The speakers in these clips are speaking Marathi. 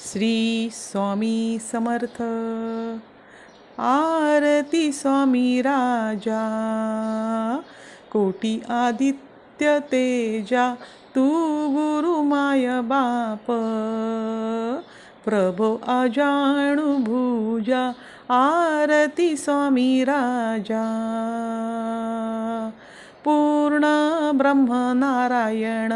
श्री स्वामी समर्थ. आरती स्वामी राजा. कोटी आदित्य तेजा तू गुरु माय बाप. प्रभो अजाणु भुजा आरती स्वामी राजा. पूर्ण ब्रह्मनारायण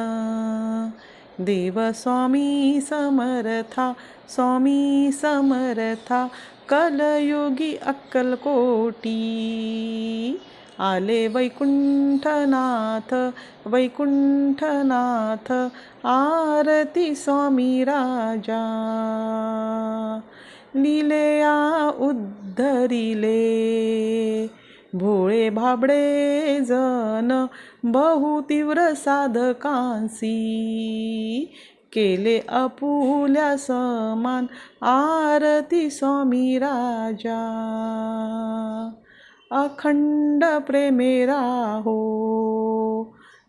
देव स्वामी समर्था स्वामी समर्था कलयुगी अक्कलकोटी. आले वैकुंठनाथ वैकुंठनाथ आरती स्वामी राजा. लिलेया उद्धरिले भोळे भाबडे जन बहु तीव्र साधकांसी. केले अपुल्या समान आरती स्वामी राजा. अखंड प्रेमे राहो.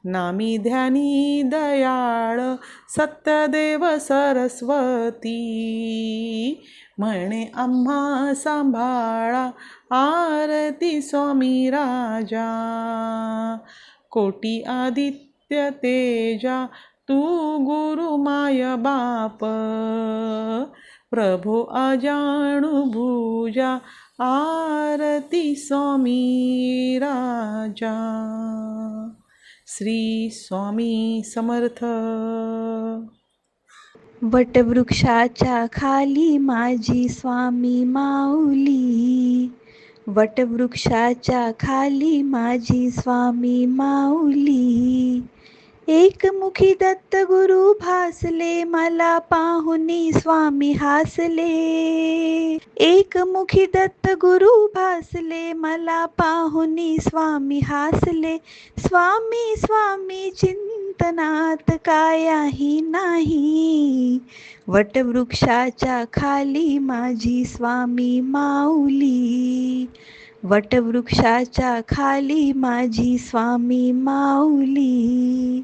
नामी ध्यानी दयाळ सत्यदेव सरस्वती. म्हणे आम्हा सांभाळा आरती स्वामी राजा. कोटी आदित्य तेजा तू गुरु माय बाप. प्रभो अजाणुभुजा आरती स्वामी राजा. श्री स्वामी समर्थ. वटवृक्षाच्या खाली माझी स्वामी माऊली. वटवृक्षाच्या खाली माझी स्वामी माऊली. एकमुखी दत्त गुरु भासले मला पाहुनी स्वामी हासले. एकमुखी दत्त गुरु भासले मला पाहुनी स्वामी हासले. स्वामी स्वामी चिंतनात कायाही नाही? वटवृक्षाच्या खाली माझी स्वामी माऊली. वटवृक्षाच्या खाली माझी स्वामी माऊली.